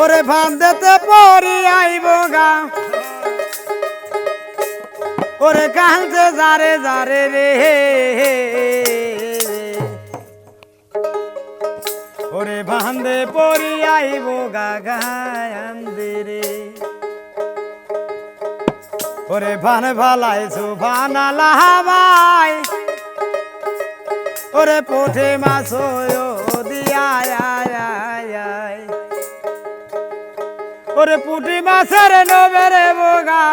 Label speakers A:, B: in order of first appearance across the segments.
A: ওরে ভাঁদেতে পরি আইব গা। ওরে কাঁদে যারে যারে রে। ওরে ভাঁদে পরি আইব গা, গায়ে রে। ওরে ভান ভালাই সুভান লাহাবাই ওরে পোঠে মাছ দিয়া ওরে পুটি মাছের নবেরে বোগা।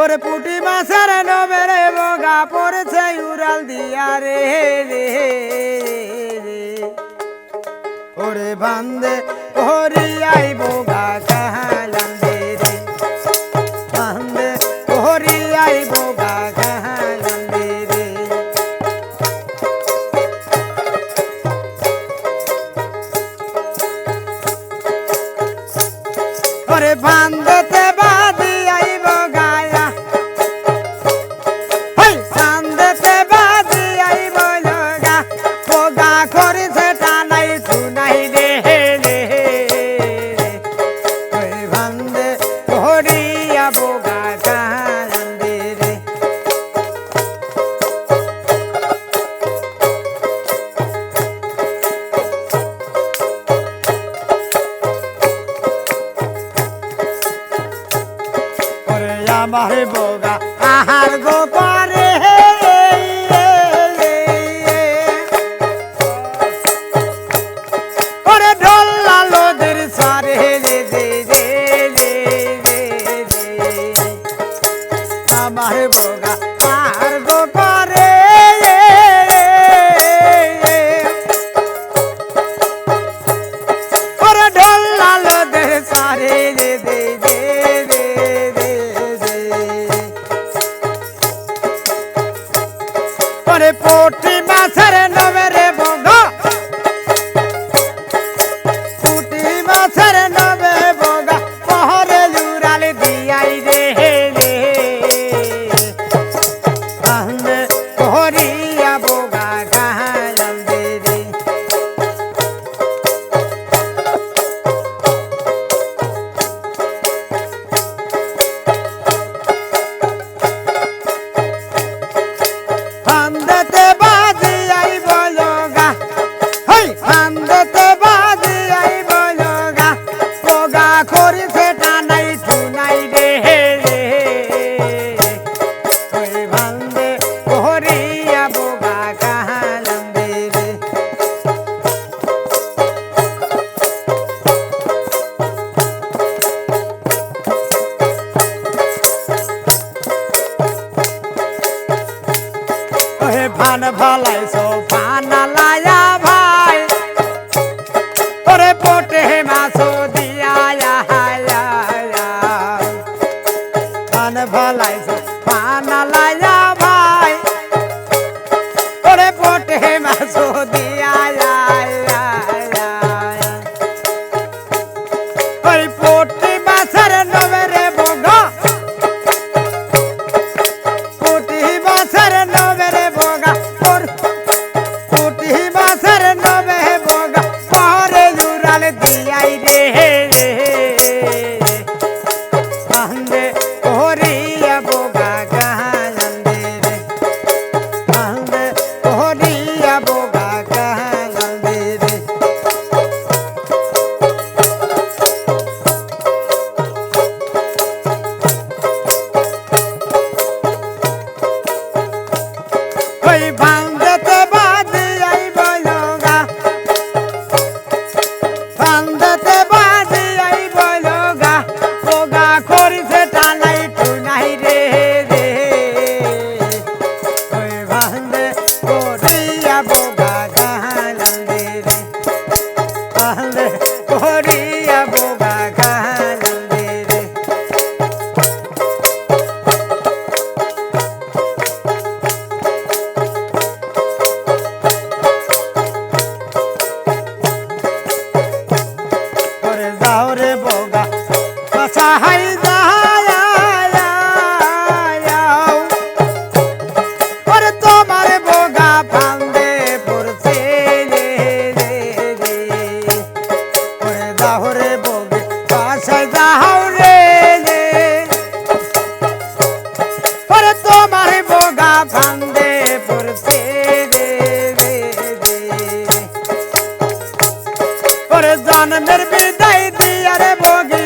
A: ওরে পুটি মাছের নবেরে বোগা, পড়েছে উড়াল দিয়া রে হে রে ওরে বান্দে ওরে আই বোগা কাহা লান্দে রে। বান্দে ওরে আই বোগা করে বান্ধতে বাহে বগা আহার গো ফান ভালাইছো ফান লায়া বিদায় দিয়ারে ভোগে